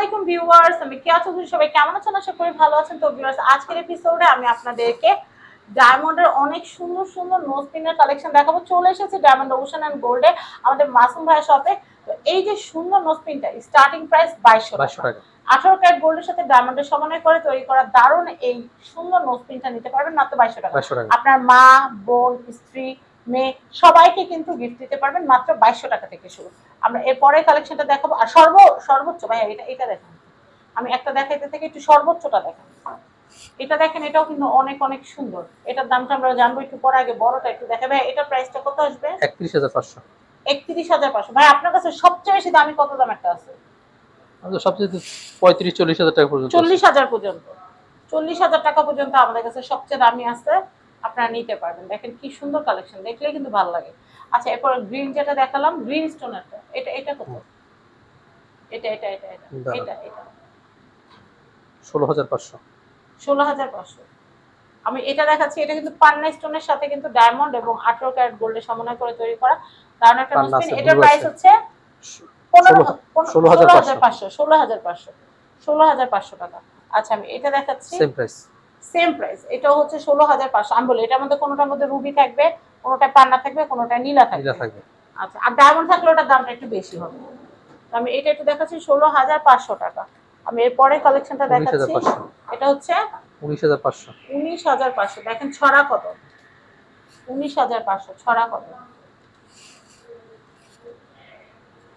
আলাইকুম ভিউয়ার্স আমি কেয়া চৌধুরী সবাই কেমন আছেন? আশা করি ভালো আছেন। তো ভিউয়ার্স আজকের এপিসোডে আমি আপনাদেরকে ডায়মন্ডের অনেক সুন্দর সুন্দর নোজ পিনের কালেকশন দেখাবো। চলে এসেছে ডায়মন্ড ওশান অ্যান্ড গোল্ডে আমাদের মাসুম ভাইয়ের শপে তো এই যে সুন্দর নোজ পিনটা স্টার্টিং প্রাইস বাইশশো টাকা। আঠারো ক্যারেট গোল্ডের সাথে ডায়মন্ডের সমন্বয় করে তৈরি করা দারুণ এই সুন্দর নোজ পিনটা নিতে পারবেন মাত্র বাইশশো টাকা। আপনার মা বোন স্ত্রী মেয়ে সবাইকে কিন্তু গিফট দিতে পারবেন মাত্র বাইশশো টাকা থেকে শুরু। আমরা এরপরে কালেকশনটা দেখাবো। আর সর্ব সর্বোচ্চ ভাই এটা এটা দেখেন। আমি একটা দেখাইতে থেকে একটু সর্বোচ্চটা দেখেন এটা দেখেন এটাও কিন্তু অনেক অনেক সুন্দর। এটার দামটা আমরা জানব একটু পরে আগে বড়টা একটু দেখা ভাই এটার প্রাইসটা কত আসবে? একত্রিশ হাজার পাঁচশো। একত্রিশ হাজার পাঁচশো। ভাই আপনার কাছে সবচেয়ে বেশি দামি কত দামেরটা আছে? সবচেয়ে পঁয়ত্রিশ চল্লিশ হাজার টাকা পর্যন্ত। চল্লিশ হাজার পর্যন্ত। চল্লিশ হাজার টাকা পর্যন্ত আমাদের কাছে সবচেয়ে দামি আছে। আপনারা নিতে পারবেন। দেখেন কি সুন্দর কালেকশন দেখলে কিন্তু ভালো লাগে। আচ্ছা এরপর গ্রিন যেটা দেখালাম গ্রিন স্টোনেরটা এটা এটা কত? এটা এটা এটা এটা এটা এটা। ষোলো হাজার পাঁচশো। ষোলো হাজার পাঁচশো। আমি এটা দেখাচ্ছি এটা কিন্তু পান্না স্টোনের সাথে কিন্তু ডায়মন্ড এবং আঠারো ক্যারেট গোল্ডের সমন্বয় করে তৈরি করা। দারুণ একটা এটার প্রাইস হচ্ছে ষোলো- হাজার পাঁচশো। ষোলো হাজার পাঁচশো। ষোলো হাজার পাঁচশো টাকা। আচ্ছা আমি এটা দেখাচ্ছি। সেম প্রাইস সেম প্রাইস এটাও হচ্ছে ষোলো হাজার পাঁচশো। আমি বলি এটার মধ্যে কোনোটার মধ্যে রুবি থাকবে কোনোটায় পান্না থাকবে কোনোটায় নীলা থাকবে। নীলা থাকবে। আচ্ছা আর ডায়মন্ড থাকলে ওটার দামটা একটু বেশি হবে। তো আমি এটা একটু দেখাচ্ছি ষোলো হাজার পাঁচশো টাকা। আমি এরপরে কালেকশনটা দেখাচ্ছি। এটা হচ্ছে উনিশ হাজার পাঁচশো। উনিশ হাজার পাঁচশো। দেখেন ছড়া কত? উনিশ হাজার পাঁচশো ছড়া কত?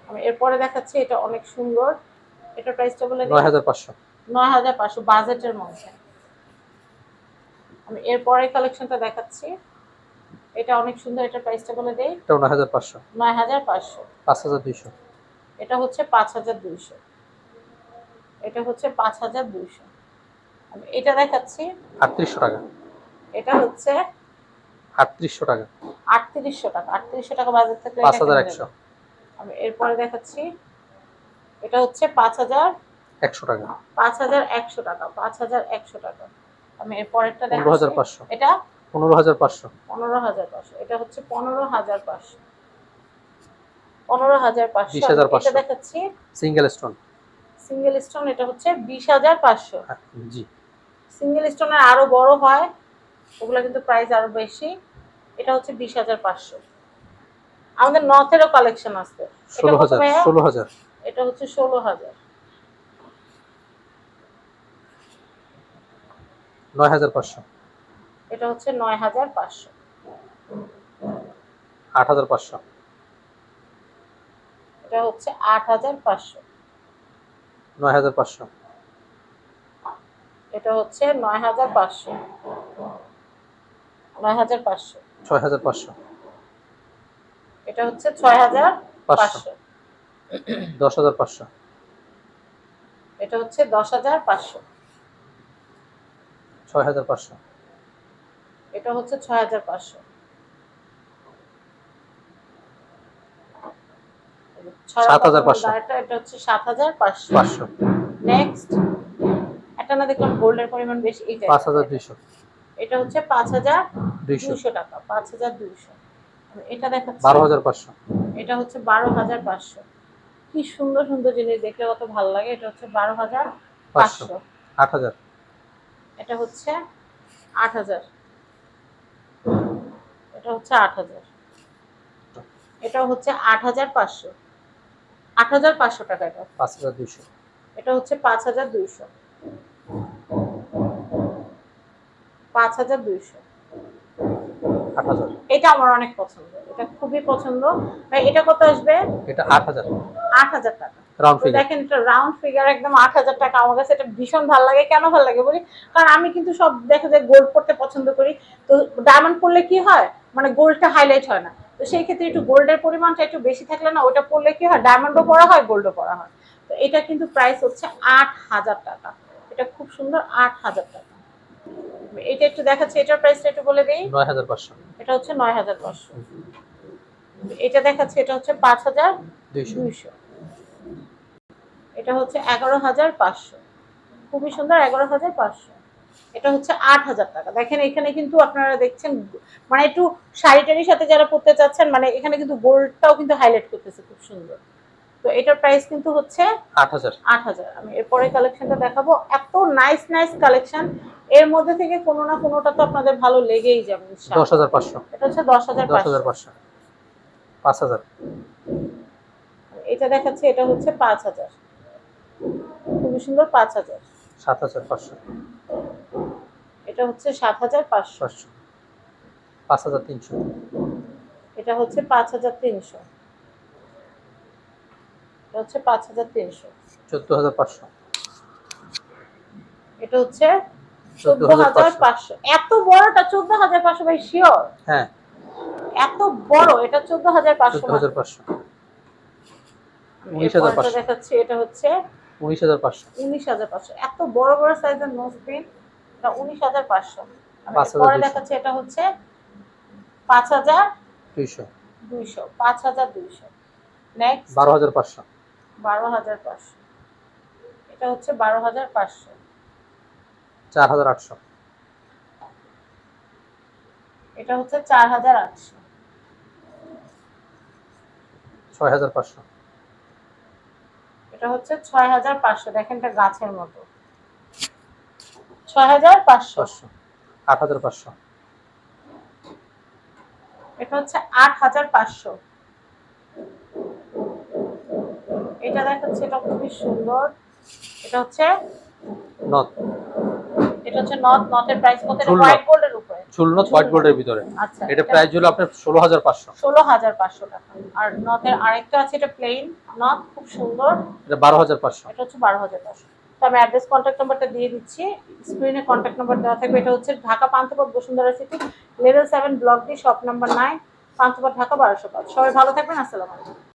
আমি এরপরে দেখাচ্ছি এটা অনেক সুন্দর। এটা প্রাইসটা বলে। নয় হাজার পাঁচশো। নয় হাজার পাঁচশো বাজেটের মধ্যে। আমি এরপরে কালেকশনটা দেখাচ্ছি। এটা অনেক সুন্দর এটা প্রাইসটা বলে দেই। পাঁচশো। পাঁচ হাজার দুইশো। এটা হচ্ছে পাঁচ হাজার দুইশো। এটা হচ্ছে পাঁচ হাজার দুইশো। আমি এটা দেখাচ্ছি। আটত্রিশশো টাকা। এটা হচ্ছে আটত্রিশশো টাকা। আটত্রিশশো টাকা। আটত্রিশশো টাকা বাজার থেকে পাঁচ হাজার একশো। আমি এরপরে দেখাচ্ছি। এটা হচ্ছে পাঁচ হাজার একশো টাকা। পাঁচ হাজার একশো টাকা। পাঁচ হাজার একশো টাকা। আমি এর পরেরটা দেখো 15500 এটা? 15500 15500 এটা হচ্ছে 15500 15500 এটা দেখাচ্ছি। Single stone. সিঙ্গেল স্টোন এটা হচ্ছে 20500 জি। সিঙ্গেল স্টোনের আরও বড় হয় ওগুলো কিন্তু প্রাইস আরও বেশি। এটা হচ্ছে 20500 আমাদের নর্থেরও কালেকশন আছে। 16000 16000 এটা হচ্ছে 16000 নয় হাজার পাঁচশো এটা হচ্ছে নয় হাজার পাঁচশো আট হাজার পাঁচশো এটা হচ্ছে আট হাজার পাঁচশো নয় হাজার পাঁচশো এটা হচ্ছে নয় হাজার পাঁচশো নয় হাজার পাঁচশো ছয় হাজার পাঁচশো এটা হচ্ছে ছয় হাজার পাঁচশো দশ হাজার পাঁচশো এটা হচ্ছে দশ হাজার পাঁচশো ছয় হাজার পাঁচশো। এটা হচ্ছে ছয় হাজার পাঁচশো সাত হাজার পাঁচশো। এটা হচ্ছে সাত হাজার পাঁচশো। পাঁচশো। নেক্সট একটা না দেখলাম গোল্ডের পরিমাণ বেশি পাঁচ হাজার দুইশো। এটা হচ্ছে পাঁচ হাজার দুইশো। দুইশো। টাকা পাঁচ হাজার দুইশো। এটা দেখাচ্ছি। বারো হাজার পাঁচশো। এটা হচ্ছে বারো হাজার পাঁচশো। কি সুন্দর সুন্দর জিনিস দেখলে কত ভালো লাগে। এটা হচ্ছে বারো হাজার পাঁচশো আট হাজার। এটা হচ্ছে আট হাজার। এটা হচ্ছে আট হাজার। এটা হচ্ছে আট হাজার পাঁচশো। আট হাজার পাঁচশো টাকা এটা। পাঁচ হাজার দুইশো। এটা হচ্ছে পাঁচ হাজার দুইশো। পাঁচ হাজার দুইশো। এটা আমার অনেক পছন্দ। এটা খুবই পছন্দ। এটা কত আসবে? এটা আট হাজার। আট হাজার টাকা। রাউন্ড তো ফিগার দেখেন এটা রাউন্ড ফিগার একদম আট হাজার টাকা। আমার কাছে এটা ভীষণ ভালো লাগে। কেন ভালো লাগে বলি? কারণ আমি কিন্তু সব দেখা যায় গোল্ড পড়তে পছন্দ করি। তো ডায়মন্ড পরলে কি হয়? মানে গোল্ডটা হাইলাইট হয় না। তো সেই ক্ষেত্রে একটু গোল্ডের পরিমাণটা একটু বেশি থাকলে না ওটা পরলে কি হয়? ডায়মন্ডও পরা হয় গোল্ডও পরা হয়। তো এটা কিন্তু প্রাইস হচ্ছে আট হাজার টাকা। এটা খুব সুন্দর আট হাজার টাকা। এটা একটু দেখাচ্ছি এটার প্রাইসটা একটু বলে দিই। নয় হাজার পাঁচশো। এটা হচ্ছে নয় হাজার পাঁচশো। এটা দেখাচ্ছি এটা হচ্ছে পাঁচ হাজার দুইশো। এটা হচ্ছে এগারো হাজার পাঁচশো। খুবই সুন্দর এগারো হাজার পাঁচশো। এটা হচ্ছে আট হাজার টাকা। দেখেন এখানে কিন্তু আপনারা দেখছেন মানে একটু শাড়ি টাড়ির সাথে যারা পরতে চাচ্ছেন মানে এখানে কিন্তু গোল্ডটাও কিন্তু হাইলাইট করতেছে খুব সুন্দর। তো এটার প্রাইস কিন্তু হচ্ছে আট হাজার। আট হাজার। আমি এরপরে কালেকশনটা দেখাবো। এত নাইস নাইস কালেকশন এর মধ্যে থেকে কোনো না কোনোটা তো আপনাদের ভালো লেগেই যাবে দশ হাজার পাঁচশো। এটা হচ্ছে দশ হাজার দশ হাজার পাঁচশো। পাঁচ হাজার। এটা দেখাচ্ছে এটা হচ্ছে পাঁচ হাজার। খুবই সুন্দর পাঁচ হাজার। সাত হাজার পাঁচশো। এটা হচ্ছে সাত হাজার পাঁচশো। পাঁচশো। পাঁচ হাজার তিনশো। এটা হচ্ছে পাঁচ হাজার তিনশো। এটা হচ্ছে পাঁচ হাজার তিনশো। চোদ্দ হাজার পাঁচশো। এটা হচ্ছে চোদ্দ হাজার পাঁচশো। এত বড়টা চোদ্দ হাজার পাঁচশো ভাই শিওর হ্যাঁ। এত বড় এটা চোদ্দ হাজার পাঁচশো হাজার পাঁচশো। উনিশ হাজার পাঁচশো। দেখাচ্ছি এটা হচ্ছে উনিশ হাজার পাঁচশো। উনিশ হাজার পাঁচশো। এত বড় বড় সাইজের নোজ এটা উনিশ হাজার পাঁচশো। পরে দুইশো। এটা হচ্ছে পাঁচ হাজার দুইশো। দুইশো। পাঁচ হাজার দুইশো। নেক্সট বারো হাজার পাঁচশো। বারো হাজার পাঁচশো। এটা হচ্ছে বারো হাজার পাঁচশো। চার হাজার আটশো। এটা হচ্ছে চার হাজার আটশো। ছয় হাজার পাঁচশো। এটা হচ্ছে ছয় হাজার পাঁচশো। দেখেন এটা গাছের মতো। ছয় হাজার পাঁচশো। আট হাজার পাঁচশো। এটা হচ্ছে আট হাজার পাঁচশো। এটা দেখাচ্ছে এটা খুবই সুন্দর। এটা হচ্ছে নথ এটা হচ্ছে নথ নথের প্রাইস কত? এটা হোয়াইট গোল্ডের নথ হোয়াইট গোল্ডের ভিতরে। আচ্ছা এটা প্রাইস হলো আপনার ষোলো হাজার পাঁচশো। ষোলো হাজার পাঁচশো টাকা। আর নথের আরেকটা আছে এটা প্লেন নথ খুব সুন্দর। এটা বারো হাজার পাঁচশো। এটা হচ্ছে বারো হাজার পাঁচশো। তো আমি অ্যাড্রেস কন্ট্যাক্ট নাম্বারটা দিয়ে দিচ্ছি। স্ক্রিনে কন্ট্যাক্ট নাম্বার দেওয়া থাকবে। এটা হচ্ছে Dhaka Panthapath Bashundhara city level seven block D shop number nine Panthapath Dhaka বারোশো পাঁচ। সবাই ভালো থাকবেন। আসসালামু আলাইকুম।